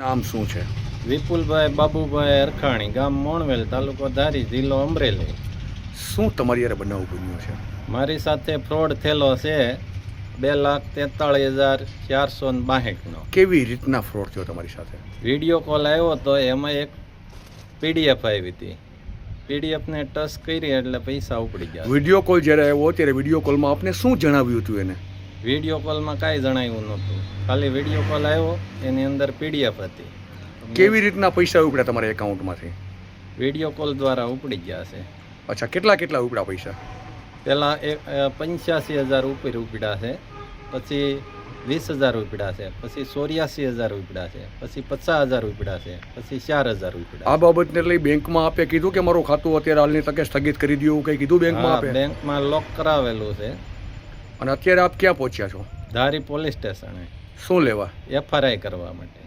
નામ શું છે? વિપુલભાઈ બાબુભાઈ અરખાણી ગામ મોણવેલ તાલુકો ધારી જિલ્લો અમરેલી. શું તમારી યારે બનાવ બન્યો છે? મારી સાથે ફ્રોડ થયેલો છે બે લાખ તેતાળીસ હજાર ચારસો ને બાસઠનો. કેવી રીતના ફ્રોડ થયો તમારી સાથે? વીડિયો કોલ આવ્યો તો એમાં એક પીડીએફ આવી હતી. પીડીએફને ટચ કરી એટલે પૈસા ઉપડી ગયા. વીડિયો કોલ જ્યારે આવ્યો ત્યારે વીડિયો કોલમાં આપને શું જણાવ્યું હતું એને? વીડિયો કોલમાં કાંઈ જણાવ્યું નહોતું. ખાલી વીડિયો કોલ આવ્યો એની અંદર પીડીએફ હતી. કેવી રીતના પૈસા ઉપડ્યા તમારા એકાઉન્ટમાંથી? વીડિયો કોલ દ્વારા ઉપડી ગયા છે. અચ્છા કેટલા કેટલા ઉપડ્યા પૈસા? પહેલાં એક પંચ્યાસી હજાર ઉપર ઉપડ્યા છે પછી વીસ હજાર ઉપડ્યા છે પછી ચોર્યાસી હજાર ઉપડ્યા છે પછી પચાસ હજાર ઉપડ્યા છે પછી ચાર હજાર ઉપડ્યા આ બાબતને લઈ બેંકમાં આપે કીધું કે મારું ખાતું અત્યારે હાલની તકે સ્થગિત કરી દઉં કંઈ કીધું બેંકમાં બેંકમાં લોક કરાવેલું છે. અને અત્યારે આપ ક્યાં પહોંચ્યા છો? ધારી પોલીસ સ્ટેશને. શું લેવા? એફઆરઆઈ કરવા માટે.